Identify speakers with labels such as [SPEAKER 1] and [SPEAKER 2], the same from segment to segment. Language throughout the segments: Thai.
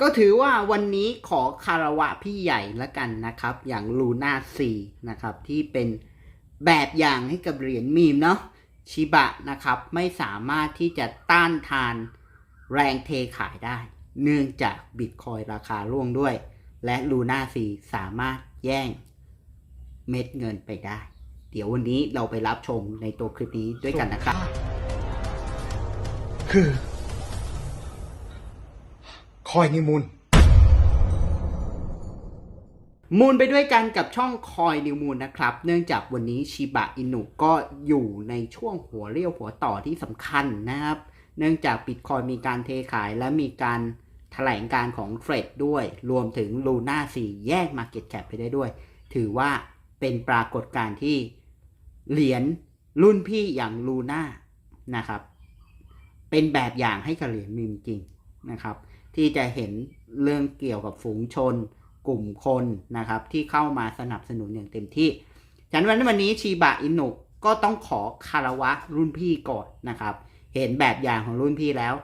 [SPEAKER 1] ก็ถือว่าวันนี้ขอคารวะพี่ใหญ่ละกันนะครับ อย่างลูน่าซีนะครับ ที่เป็นแบบอย่างให้กับเหรียญมีมเนาะชิบะนะครับ ไม่สามารถที่จะต้านทานแรงเทขายได้ เนื่องจากบิตคอยราคาร่วงด้วย และลูน่าซีสามารถแย่งเม็ดเงินไปได้ เดี๋ยววันนี้เราไปรับชมในตัวคลิปนี้ด้วยกันนะครับ
[SPEAKER 2] คือ คอยนิมูล
[SPEAKER 1] มูลไปด้วยกันกับช่องคอยนิวมูลนะครับ เนื่องจากวันนี้ชิบะอินุก็อยู่ในช่วงหัวเรียวหัวต่อที่สำคัญนะครับ เนื่องจากบิตคอยมีการเทขายและมีการแถลงการของเฟรดด้วย รวมถึงลูน่าสีแยกมาเก็ตแคปไปได้ด้วย ถือว่าเป็นปรากฏการณ์ที่เหรียญรุ่นพี่อย่างลูน่านะครับ เป็นแบบอย่างให้กับเหรียญมีมจริงนะครับ ที่จะเห็นเรื่องเกี่ยวกับฝูงชน กลุ่มคนนะครับที่เข้ามาสนับสนุนอย่างเต็มที่ฉะนั้นวันนี้ชีบะอินุก็ต้องขอคารวะรุ่นพี่ก่อนนะครับ เห็นแบบอย่างของรุ่นพี่แล้ว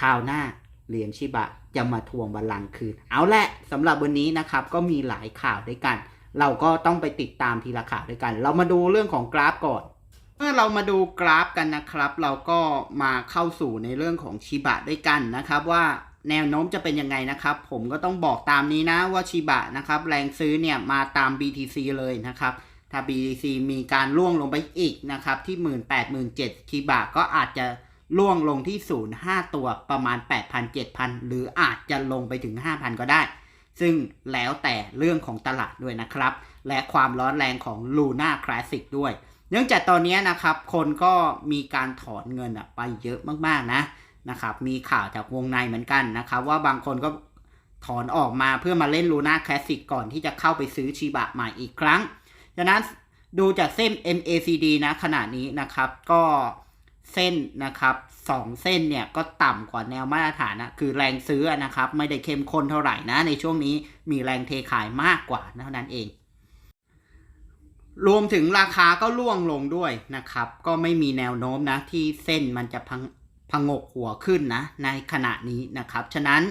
[SPEAKER 1] คราวหน้าเหรียญชิบะจะมาทวงบัลลังก์คืน เอาละสำหรับวันนี้นะครับก็มีหลายข่าวด้วยกัน เราก็ต้องไปติดตามทีละข่าวด้วยกัน เรามาดูเรื่องของกราฟก่อนเมื่อเรามาดูกราฟกันนะครับ เราก็มาเข้าสู่ในเรื่องของชิบะด้วยกันนะครับว่า แนวโน้มจะเป็นยังไงนะครับ ผมก็ต้องบอกตามนี้นะว่าชิบะนะครับ แรงซื้อเนี่ยมาตาม BTC เลยนะครับ ถ้า BTC มีการล่วงลงไปอีกนะครับ ที่ 1 8 0 0 0 7ชิบะก็อาจจะล่วงลงที่ 0 5 ตัวประมาณ 8,000 7,000 หรืออาจจะลงไปถึง 5,000 ก็ได้ ซึ่งแล้วแต่เรื่องของตลาดด้วยนะครับ และความร้อนแรงของ Luna Classic ด้วย เนื่องจากตอนนี้นะครับ คนก็มีการถอนเงินไปเยอะมากๆนะ นะครับ มีข่าวจากวงในเหมือนกันนะครับ ว่าบางคนก็ถอนออกมาเพื่อมาเล่น Luna Classic ก่อนที่จะเข้าไปซื้อชีบะใหม่อีกครั้งฉะนั้นดูจากเส้น MACD นะขณะนี้นะครับ ก็เส้นนะครับสองเส้นเนี่ยก็ต่ำกว่าแนวมาตรฐานนะคือแรงซื้อนะครับ ไม่ได้เข้มข้นเท่าไหร่นะ ในช่วงนี้มีแรงเทขายมากกว่าเท่านั้นเอง รวมถึงราคาก็ร่วงลงด้วยนะครับ ก็ไม่มีแนวโน้มนะ ที่เส้นมันจะพัง พงกหัวขึ้นนะในขณะนี้นะครับ ฉะนั้น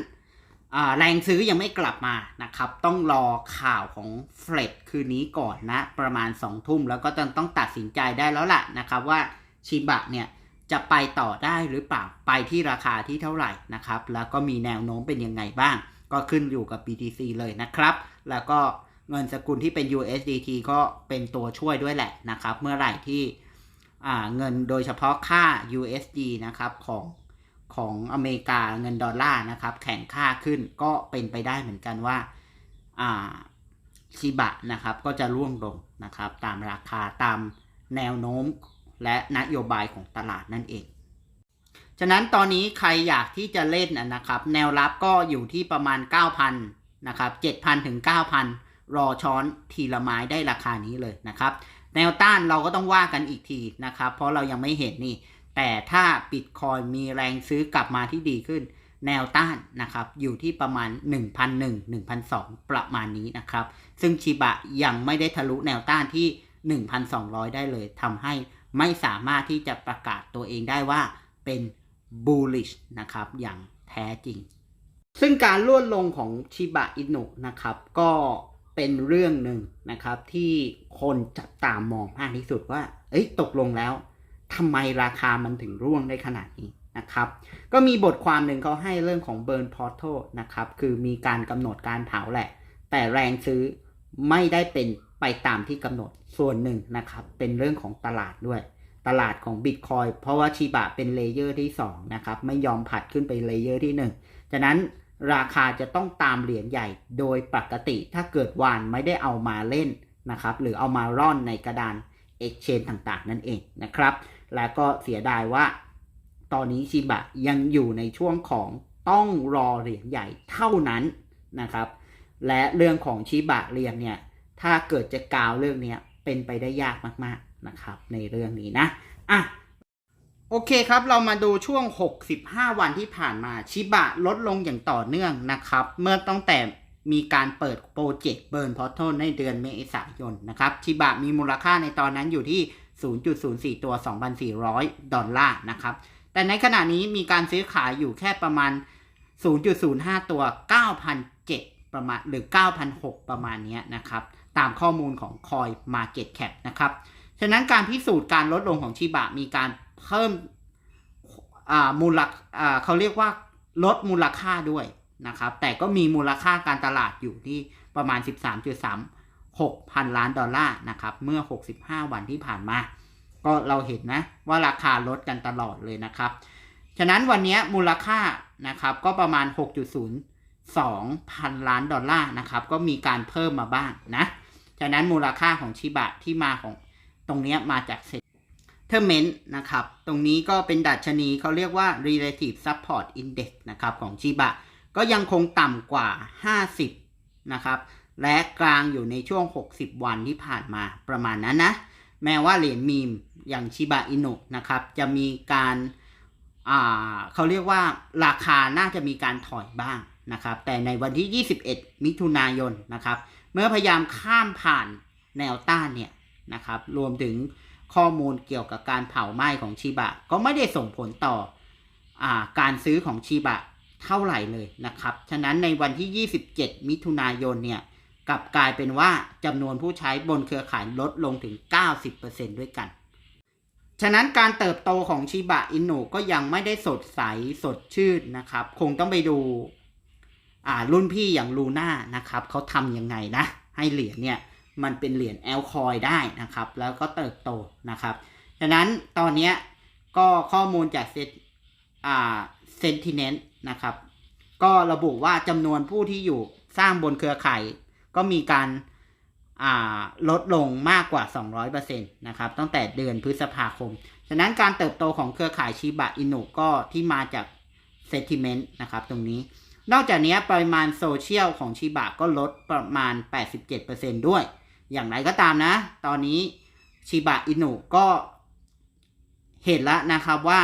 [SPEAKER 1] แรงซื้อยังไม่กลับมานะครับ ต้องรอข่าวของเฟดคืนนี้ก่อนนะ ประมาณ2องทุ่มแล้วก็ต้องต้องตัดสินใจได้แล้วล่ะนะครับว่าชิบะเนี่ยจะไปต่อได้หรือเปล่าไปที่ราคาที่เท่าไหร่นะครับ แล้วก็มีแนวโน้มเป็นยังไงบ้าง ก็ขึ้นอยู่กับ BTC เลยนะครับ แล้วก็เงินสกุลที่เป็น USDT ก็เป็นตัวช่วยด้วยแหละนะครับ เมื่อไหร่ที่ เงินโดยเฉพาะค่า USD นะครับของของอเมริกาเงินดอลลาร์นะครับ แข่งค่าขึ้นก็เป็นไปได้เหมือนกันว่าชิบะนะครับก็จะร่วงลงนะครับ ตามราคาตามแนวโน้มและนโยบายของตลาดนั่นเอง ฉะนั้นตอนนี้ใครอยากที่จะเล่นนะนะครับ แนวรับก็อยู่ที่ประมาณ 9,000นะครับ7,000ถึง9,000 รอช้อนทีละไม้ได้ราคานี้เลยนะครับ แนวต้านเราก็ต้องว่ากันอีกทีนะครับ เพราะเรายังไม่เห็นนี่ แต่ถ้าบิตคอยมีแรงซื้อกลับมาที่ดีขึ้น แนวต้านนะครับ อยู่ที่ประมาณ 1,001 1,002 ประมาณนี้นะครับ ซึ่งชิบะยังไม่ได้ทะลุแนวต้านที่ 1,200 ได้เลยทำให้ไม่สามารถที่จะประกาศตัวเองได้ว่าเป็น bullish นะครับ อย่างแท้จริง ซึ่งการล่วนลงของชิบะอินุนะครับ ก็ เป็นเรื่องหนึ่งนะครับ ที่คนจับตามมองมากที่สุดว่า เอ้ยตกลงแล้วทำไมราคามันถึงร่วงได้ขนาดนี้นะครับ ก็มีบทความหนึ่งเขาให้เรื่องของ burn portal นะครับ คือมีการกำหนดการเผาแหละ แต่แรงซื้อไม่ได้เป็นไปตามที่กำหนดส่วนหนึ่งนะครับ เป็นเรื่องของตลาดด้วย ตลาดของ Bitcoin เพราะว่าชิบะเป็นเลเยอร์ที่2นะครับ ไม่ยอมผัดขึ้นไปเลเยอร์ที่ 1 ฉะนั้น ราคาจะต้องตามเหรียญใหญ่โดยปกติถ้าเกิดวานไม่ได้เอามาเล่นนะครับ หรือเอามาร่อนในกระดาน Exchange ต่างๆ นั่นเองนะครับ แล้วก็เสียดายว่า ตอนนี้ชิบะยังอยู่ในช่วงของต้องรอเหรียญใหญ่เท่านั้นนะครับ และเรื่องของชิบะเรียนเนี่ย ถ้าเกิดจะกล่าวเรื่องนี้เป็นไปได้ยากมากๆนะครับ ในเรื่องนี้นะอะ โอเคครับเรามาดูช่วง 65 วันที่ผ่านมาชิบะลดลงอย่างต่อเนื่องนะครับ เมื่อตั้งแต่มีการเปิดโปรเจกต์เบิร์นพอร์ทในเดือนเมษายนนะครับชิบะมีมูลค่าในตอนนั้นอยู่ที่ 0.04 ตัว 2,400 ดอลลาร์นะครับ แต่ในขณะนี้มีการซื้อขายอยู่แค่ประมาณ 0.05 ตัว 9,007 ประมาณหรือ 9,006 ประมาณนี้นะครับ ตามข้อมูลของ Coin Market Cap นะครับ ฉะนั้นการพิสูจน์การลดลงของชิบะมีการ เพิ่มมูลค่าเขาเรียกว่าลดมูลค่าด้วยนะครับ แต่ก็มีมูลค่าการตลาดอยู่ที่ประมาณ 13.36 พันล้านดอลลาร์นะครับ เมื่อ 65 วันที่ผ่านมา ก็เราเห็นนะว่าราคาลดกันตลอดเลยนะครับ ฉะนั้นวันนี้มูลค่านะครับก็ประมาณ 6.02 พันล้านดอลลาร์นะครับ ก็มีการเพิ่มมาบ้างนะ ฉะนั้นมูลค่าของชิบะที่มาของตรงนี้มาจากเซ็ต เทอร์เมนต์นะครับ ตรงนี้ก็เป็นดัชนีเขาเรียกว่า relative support index นะครับของชิบะ ก็ยังคงต่ำกว่า 50 นะครับ และกลางอยู่ในช่วง 60 วันที่ผ่านมาประมาณนั้นนะ แม้ว่าเหรียญมีมอย่างชิบะอินุนะครับ จะมีการาเขาเรียกว่าราคาน่าจะมีการถอยบ้างนะครับ แต่ในวันที่ 21 มิถุนายนนะครับ เมื่อพยายามข้ามผ่านแนวต้านเนี่ยนะครับ รวมถึง ข้อมูลเกี่ยวกับการเผาไหม้ของชิบะ ก็ไม่ได้ส่งผลต่ออการซื้อของชิบะเท่าไหร่เลยนะครับ ฉะนั้นในวันที่ 27 มิถุนายนเนี่ยกลับกลายเป็นว่าจำนวนผู้ใช้บนเครือข่ายลดลงถึง 90%ด้วยกัน ฉะนั้นการเติบโตของชิบะอินุก็ยังไม่ได้สดใสสดชื่นนะครับ คงต้องไปดูรุ่นพี่อย่างลูน่านะครับเขาทำยังไงนะ ให้เหรียญเนี่ย มันเป็นเหรียญแอลคอยได้นะครับ แล้วก็เติบโตนะครับฉะนั้นตอนนี้ก็ข้อมูลจากเซตอ่าเซนติเนนนะครับ ก็ระบุว่าจำนวนผู้ที่อยู่สร้างบนเครือข่าย ก็มีการอ่าลดลงมากกว่า 200%นะครับตั้งแต่เดือนพฤษภาคม ฉะนั้นการเติบโตของเครือข่ายชิบะอินุก็ที่มาจากเซนติเมนต์นะครับตรงนี้ นอกจากนี้ปริมาณโซเชียลของชิบะก็ลดประมาณ 87%ด้วย อย่างไรก็ตามนะ ตอนนี้ชิบะอินุก็เห็นแล้วนะครับว่า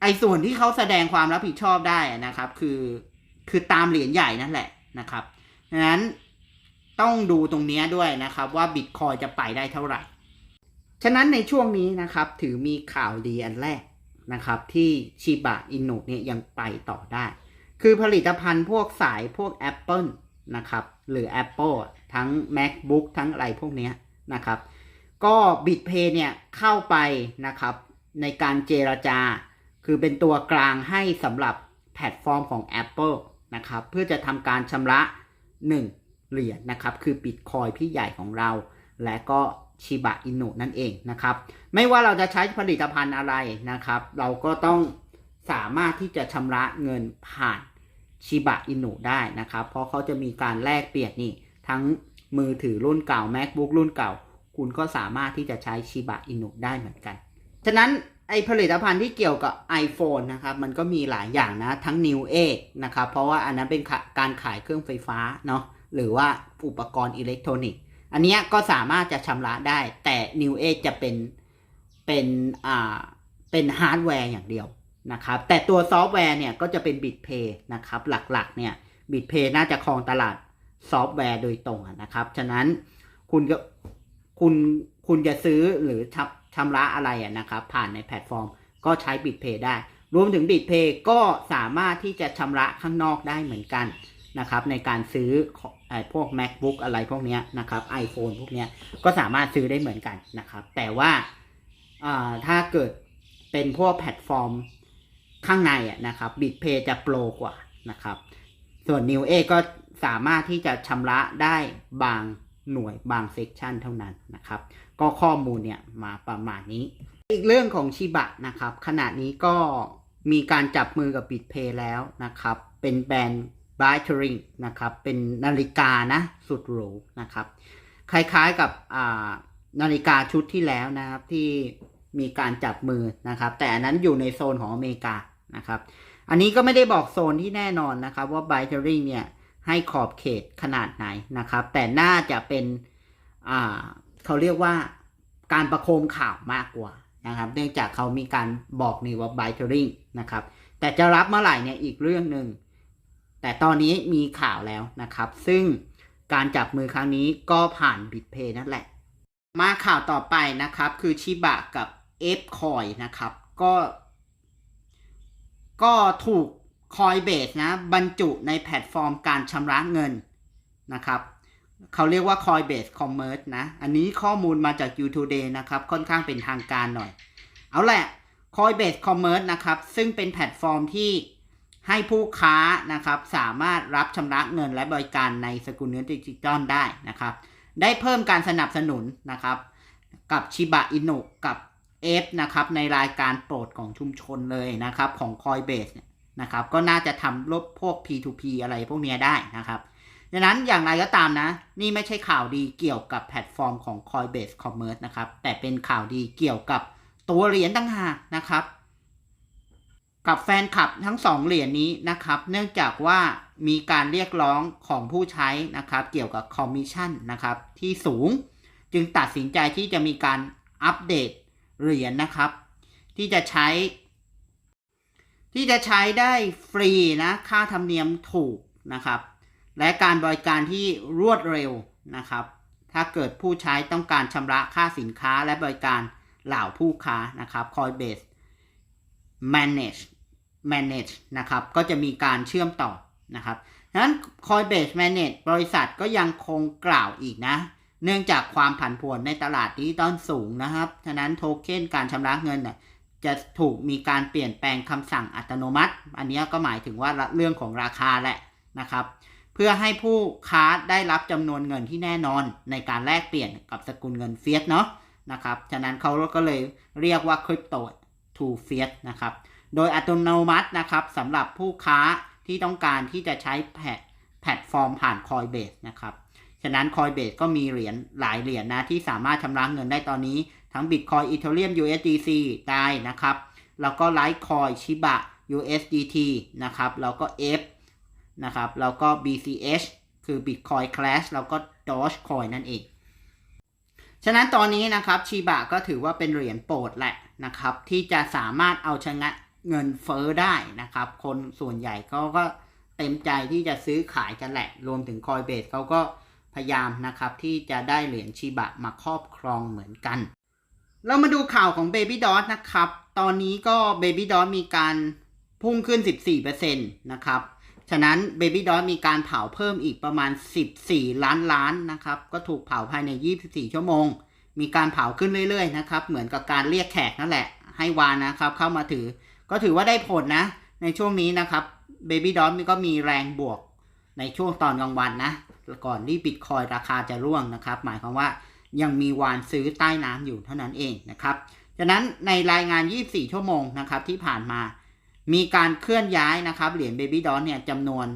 [SPEAKER 1] ไอ้ส่วนที่เขาแสดงความรับผิดชอบได้นะครับ คือคือตามเหรียญใหญ่นั่นแหละนะครับดังนั้นต้องดูตรงนี้ด้วยนะครับว่าบิตคอยจะไปได้เท่าไหร่ ฉะนั้นในช่วงนี้นะครับ ถือมีข่าวดีอันแรกนะครับ ที่ชิบะอินุเนี่ยยังไปต่อได้ คือผลิตภัณฑ์พวกสายพวก Apple นะครับ หรือ Apple ทั้ง MacBook ทั้งอะไรพวกนี้นะครับ ก็บิตเพย์เนี่ยเข้าไปนะครับในการเจรจา คือเป็นตัวกลางให้สำหรับแพลตฟอร์มของ Apple นะครับ เพื่อจะทำการชำระ 1 เหรียญนะครับ คือบิตคอยพี่ใหญ่ของเรา และก็ชิบะอินุนั่นเองนะครับ ไม่ว่าเราจะใช้ผลิตภัณฑ์อะไรนะครับ เราก็ต้องสามารถที่จะชำระเงินผ่านชิบะอินุได้นะครับ เพราะเขาจะมีการแลกเปลี่ยนนี่ ทั้งมือถือรุ่นเก่า MacBook รุ่นเก่า คุณก็สามารถที่จะใช้ชิบะอินุได้เหมือนกัน ฉะนั้นไอผลิตภัณฑ์ที่เกี่ยวกับ iPhone นะครับ มันก็มีหลายอย่างนะ ทั้ง New A นะครับ เพราะว่าอันนั้นเป็นการขายเครื่องไฟฟ้าเนาะหรือว่าอุปกรณ์อิเล็กทรอนิกส์ อันนี้ก็สามารถจะชำระได้ แต่ New A จะเป็นเป็นอ่าเป็นฮาร์ดแวร์อย่างเดียวนะครับ แต่ตัวซอฟต์แวร์เนี่ยก็จะเป็น BitPay นะครับ หลักๆเนี่ย BitPay น่าจะครองตลาด ซอฟต์แวร์โดยตรงนะครับ ฉะนั้นคุณก็คุณคุณจะซื้อหรือชำชำระอะไรนะครับ ผ่านในแพลตฟอร์ม ก็ใช้ BitPay ได้ รวมถึง BitPay ก็สามารถที่จะชำระข้างนอกได้เหมือนกันนะครับ ในการซื้อองไอ้พวก macbook อะไรพวกเนี้ยนะครับ iphone พวกเนี้ยก็สามารถซื้อได้เหมือนกันนะครับ แต่ว่าาถ้าเกิดเป็นพวกแพลตฟอร์มข้างในนะครับ bitpay จะโปรกว่านะครับ ส่วน new a ก็ สามารถที่จะชำระได้บางหน่วยบางเซกชันเท่านั้นนะครับ ก็ข้อมูลเนี่ยมาประมาณนี้ อีกเรื่องของชิบะนะครับ ขณะนี้ก็มีการจับมือกับ BitPay แล้วนะครับ เป็นแบรนด์ b i t e r i n g นะครับ เป็นนาฬิกานะสุดหรูนะครับ คล้ายๆกับนาฬิกาชุดที่แล้วนะครับที่มีการจับมือนะครับ แต่อันนั้นอยู่ในโซนของอเมริกานะครับ อันนี้ก็ไม่ได้บอกโซนที่แน่นอนนะครับว่า b i t e r i n g เนี่ย ให้ขอบเขตขนาดไหนนะครับ แต่น่าจะเป็นเขาเรียกว่าการประโคมข่าวมากกว่านะครับ เนื่องจากเขามีการบอกนี่ว่า b i t e r i n g นะครับ แต่จะรับเมื่อไหร่เนี่ยอีกเรื่องหนึ่ง แต่ตอนนี้มีข่าวแล้วนะครับ ซึ่งการจับมือครั้งนี้ก็ผ่านบิตเพย์นั่นแหละ มาข่าวต่อไปนะครับ คือชิบะกับเอฟคอยนะครับ ก็ ก็ถูก Coinbase นะบรรจุในแพลตฟอร์มการชำระเงินนะครับเขาเรียกว่า Coinbase Commerce นะ อันนี้ข้อมูลมาจาก u t o d a y นะครับ ค่อนข้างเป็นทางการหน่อย เอาแหละ Coinbase Commerce นะครับ ซึ่งเป็นแพลตฟอร์มที่ให้ผู้ค้านะครับ สามารถรับชำระเงินและบริการในสกุลเงินดิจิตอลได้นะครับ ได้เพิ่มการสนับสนุนนะครับ กับชิบะอินุกับเอฟนะครับ ในรายการโปรดของชุมชนเลยนะครับ ของ Coinbase เนะครับ ก็น่าจะทำลบพวก P2P อะไรพวกเนี้ยได้นะครับดังนั้นอย่างไรก็ตามนะ นี่ไม่ใช่ข่าวดีเกี่ยวกับแพลตฟอร์มของ Coinbase Commerce นะครับ แต่เป็นข่าวดีเกี่ยวกับตัวเหรียญต่างหากนะครับ กับแฟนคลับทั้งสองเหรียญนี้นะครับ เนื่องจากว่ามีการเรียกร้องของผู้ใช้นะครับ เกี่ยวกับคอมมิชชั่นนะครับที่สูง จึงตัดสินใจที่จะมีการอัปเดตเหรียญนะครับ ที่จะใช้ ที่จะใช้ได้ฟรีนะค่าธรรมเนียมถูกนะครับ และการบริการที่รวดเร็วนะครับ ถ้าเกิดผู้ใช้ต้องการชำระค่าสินค้าและบริการเหล่าผู้ค้านะครับ Coinbase manage manage นะครับ ก็จะมีการเชื่อมต่อนะครับดังนั้น Coinbase manage บริษัทก็ยังคงกล่าวอีกนะ เนื่องจากความผันผวนในตลาดดิจิตอลสูงนะครับ ฉะนั้นโทเค็นการชำระเงินน่ะ จะถูกมีการเปลี่ยนแปลงคำสั่งอัตโนมัติ อันนี้ก็หมายถึงว่าเรื่องของราคาแหละนะครับ เพื่อให้ผู้ค้าได้รับจำนวนเงินที่แน่นอนในการแลกเปลี่ยนกับสกุลเงินเฟียสเนาะนะครับ ฉะนั้นเขาก็เลยเรียกว่าคริปโต to fiat นะครับ โดยอัตโนมัตินะครับสำหรับผู้ค้าที่ต้องการที่จะใช้แพลตแพลตฟอร์มผ่าน Coinbase นะครับ ฉะนั้น Coinbase ก็มีเหรียญหลายเหรียญนะที่สามารถชำระเงินได้ตอนนี้ ทั้ง Bitcoin Ethereum USDC ได้นะครับ แล้วก็ Litecoin Shiba USDT นะครับ แล้วก็ F นะครับ แล้วก็ BCH คือ Bitcoin Cash แล้วก็ Dogecoin นั่นเอง ฉะนั้นตอนนี้นะครับชีบะก็ถือว่าเป็นเหรียญโปรดแหละนะครับ ที่จะสามารถเอาชนะเงินเฟ้อได้นะครับ คนส่วนใหญ่เขาก็เต็มใจที่จะซื้อขายกันแหละ รวมถึง Coinbase เขาก็พยายามนะครับที่จะได้เหรียญชีบะมาครอบครองเหมือนกัน เรามาดูข่าวของ Baby d o t นะครับ ตอนนี้ก็ Baby d o t มีการพุ่งขึ้น 14%นะครับ ฉะนั้น Baby d o t มีการเผาเพิ่มอีกประมาณ 14 ล้านล้านนะครับ ก็ถูกเผาภายใน 24 ชั่วโมง มีการเผาขึ้นเรื่อยๆนะครับ เหมือนกับการเรียกแขกนั่นแหละ ให้วานนะครับ เข้ามาถือ ก็ถือว่าได้ผลนะ ในช่วงนี้นะครับ Baby d o t ก็มีแรงบวกในช่วงตอนกลางวันนะ ก่อนที่บิตคอยราคาจะร่วงนะครับ หมายความว่า ยังมีวานซื้อใต้น้ำอยู่เท่านั้นเองนะครับฉะนั้นในรายงาน 24 ชั่วโมงนะครับที่ผ่านมา มีการเคลื่อนย้ายนะครับเหรียญ Baby d o t เนี่ยจำนวน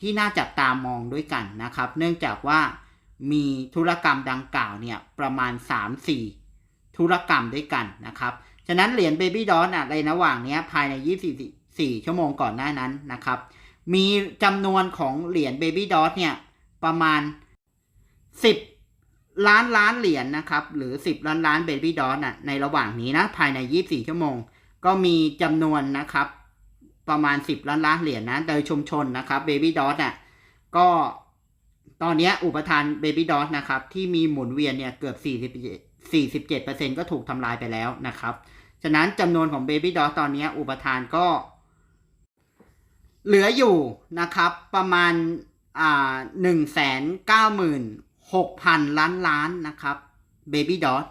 [SPEAKER 1] ที่น่าจับตามองด้วยกันนะครับ เนื่องจากว่ามีธุรกรรมดังกล่าวเนี่ยประมาณ 3-4 ธุรกรรมด้วยกันนะครับฉะนั้นเหรียญ Baby d o t อะในระหว่างเนี้ยภายใน 24 ชั่วโมงก่อนหน้านั้นนะครับ มีจำนวนของเหรียญ Baby d o t เนี่ยประมาณ 10 ล้านล้านเหรียญนะครับ หรือ 10 ล้านล้าน Baby d o t น่ะในระหว่างนี้นะ ภายใน 24 ชั่วโมง ก็มีจำนวนนะครับ ประมาณ 10 ล้านล้านเหรียญนะโดยชุมชนนะครับ Baby d o t อะก็ตอนนี้อุปทาน Baby d o t นะครับ ที่มีหมุนเวียนเนี่ยเกือบ 40 47%ก็ถูกทำลายไปแล้วนะครับ ฉะนั้นจำนวนของ Baby d o t ตอนนี้อุปทานก็ เหลืออยู่นะครับประมาณอ่าหนึ่งแสนเก้าหมื่น หกพันล้านล้านนะครับ Baby Dot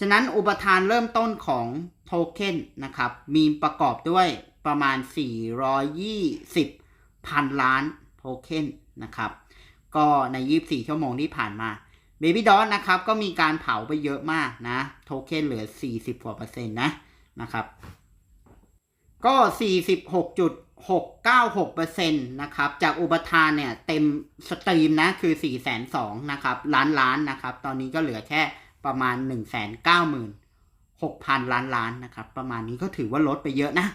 [SPEAKER 1] ฉะนั้นอุปทานเริ่มต้นของโทเค็นนะครับ มีประกอบด้วยประมาณ 420พันล้านโทเค็นนะครับ ก็ใน 24 ชั่วโมงที่ผ่านมา Baby Dot นะครับก็มีการเผาไปเยอะมากนะ โทเค็นเหลือ 40กว่าเปอร์เซ็นต์นะนะครับ ก็ 46.696%นะครับ จากอุปทานเนี่ย เต็มสตรีมนะ คือ 4 2 0 0 0นะครับ ล้านล้านนะครับ ตอนนี้ก็เหลือแค่ประมาณ 196,000 ล้านล้านนะครับ ประมาณนี้ก็ถือว่าลดไปเยอะนะ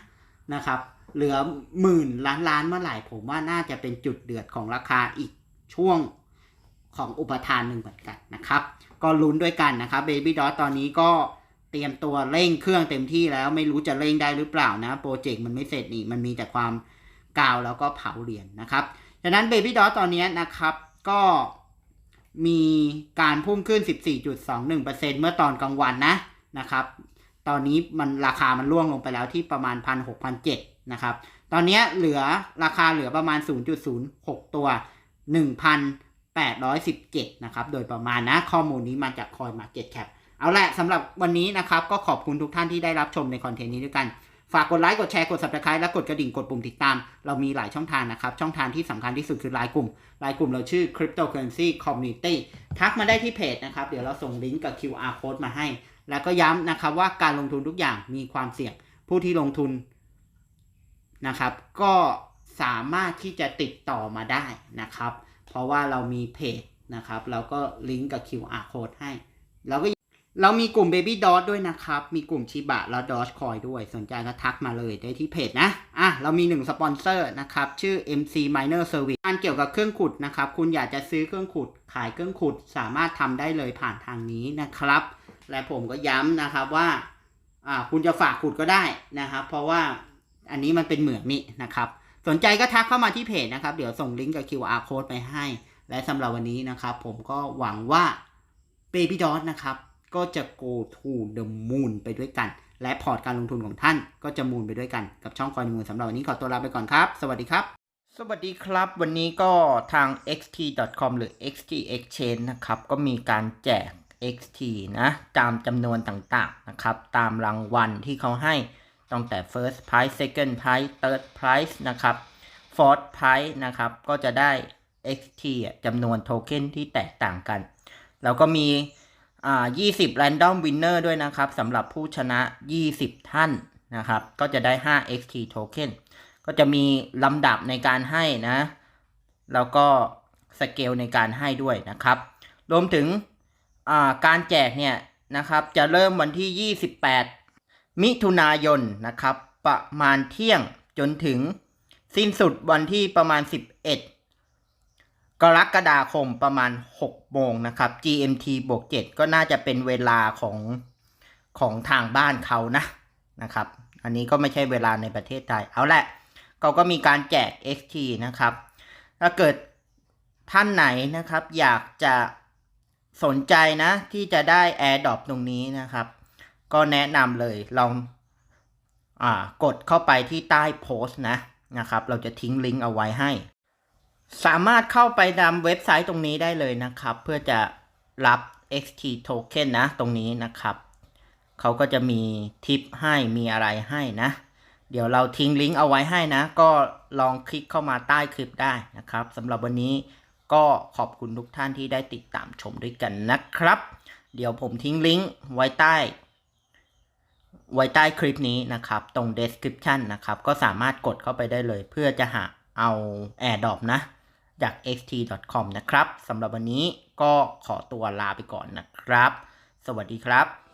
[SPEAKER 1] นะครับ เหลือหมื่นล้านล้านเมื่อไหร่ผมว่าน่าจะเป็นจุดเดือดของราคาอีกช่วงของอุปทานหนึ่งเหมือนกันนะครับ ก็ลุ้นด้วยกันนะครับ Baby Dot ตอนนี้ก็ เตรียมตัวเร่งเครื่องเต็มที่แล้วไม่รู้จะเร่งได้หรือเปล่านะโปรเจกต์มันไม่เสร็จนี่มันมีแต่ความกาวแล้วก็เผาเหรียญนะครับฉะนั้น Baby Dot ตอนนี้นะครับก็มีการพุ่งขึ้น 14.21%เมื่อตอนกลางวันนะนะครับ ตอนนี้มันราคามันร่วงลงไปแล้วที่ประมาณ 1 6 0 0 7นะครับ ตอนนี้เหลือราคาเหลือประมาณ 0.06 ตัว 1,817 นะครับ โดยประมาณนะ ข้อมูลนี้มาจาก Coin Market Cap เอาละสำหรับวันนี้นะครับก็ขอบคุณทุกท่านที่ได้รับชมในคอนเทนต์นี้ด้วยกัน ฝากกดไลค์กดแชร์กด subscribe และกดกระดิ่งกดปุ่มติดตาม เรามีหลายช่องทางนะครับ ช่องทางที่สำคัญที่สุดคือไลน์กลุ่มไลน์กลุ่มเราชื่อ cryptocurrency community ทักมาได้ที่เพจนะครับ เดี๋ยวเราส่งลิงก์กับ QR code มาให้ แล้วก็ย้ำนะครับว่าการลงทุนทุกอย่างมีความเสี่ยงผู้ที่ลงทุนนะครับก็สามารถที่จะติดต่อมาได้นะครับ เพราะว่าเรามีเพจนะครับแล้วก็ลิงก์กับ QR code ให้แล้วก็ เรามีกลุ่ม Baby d o t ด้วยนะครับ มีกลุ่มชิบะแล้ว Doge Coin ด้วย สนใจก็ทักมาเลยได้ที่เพจนะ อะ เรามีหนึ่งสปอนเซอร์นะครับ ชื่อ MC Miner Service งานเกี่ยวกับเครื่องขุดนะครับ คุณอยากจะซื้อเครื่องขุด ขายเครื่องขุด สามารถทำได้เลยผ่านทางนี้นะครับ และผมก็ย้ำนะครับว่า อ่า คุณจะฝากขุดก็ได้นะครับ เพราะว่าอันนี้มันเป็นเหมืองนี่นะครับ สนใจก็ทักเข้ามาที่เพจนะครับ เดี๋ยวส่งลิงก์กับ QR code ไปให้ และสำหรับวันนี้นะครับ ผมก็หวังว่า Baby d o t นะครับ ก็จะ go to the moon ไปด้วยกัน และพอร์ตการลงทุนของท่านก็จะมูนไปด้วยกันกับช่องคอยมูลสำหรับวันนี้ขอตัวลาไปก่อนครับ สวัสดีครับ สวัสดีครับ วันนี้ก็ทาง xt.com หรือ xt exchange นะครับ ก็มีการแจก xt นะ ตามจำนวนต่างๆนะครับ ตามรางวัลที่เขาให้ตั้งแต่ first prize second prize third prize นะครับ fourth prize นะครับ ก็จะได้ xt จำนวนโทเค็นที่แตกต่างกัน แล้วก็มี อ่า20 random winner ด้วยนะครับสำหรับผู้ชนะ 20 ท่านนะครับ ก็จะได้ 5 xt token ก็จะมีลำดับในการให้นะ แล้วก็สเกลในการให้ด้วยนะครับ รวมถึงการแจกเนี่ยนะครับจะเริ่มวันที่ 28 มิถุนายนนะครับ ประมาณเที่ยงจนถึงสิ้นสุดวันที่ประมาณ 11 กรกฎาคมประมาณ 6 โมงนะครับ GMT บวก 7 ก็น่าจะเป็นเวลาของของทางบ้านเขานะนะครับ อันนี้ก็ไม่ใช่เวลาในประเทศไทย เอาแหละเขาก็มีการแจก XT นะครับ ถ้าเกิดท่านไหนนะครับ อยากจะสนใจนะที่จะได้ AirDrop ตรงนี้นะครับ ก็แนะนำเลยลองอกดเข้าไปที่ใต้โพสต์นะนะครับ เราจะทิ้งลิงก์เอาไว้ให้ สามารถเข้าไปตามเว็บไซต์ตรงนี้ได้เลยนะครับ เพื่อจะรับ XT token นะ ตรงนี้นะครับ เขาก็จะมีทิปให้มีอะไรให้นะ เดี๋ยวเราทิ้งลิงก์เอาไว้ให้นะ ก็ลองคลิกเข้ามาใต้คลิปได้นะครับสำหรับวันนี้ก็ขอบคุณทุกท่านที่ได้ติดตามชมด้วยกันนะครับ เดี๋ยวผมทิ้งลิงก์ไว้ใต้ ไว้ใต้คลิปนี้นะครับ ตรง description นะครับ ก็สามารถกดเข้าไปได้เลย เพื่อจะหาเอา AirDrop นะ จาก xt.com นะครับสำหรับวันนี้ก็ขอตัวลาไปก่อนนะครับ สวัสดีครับ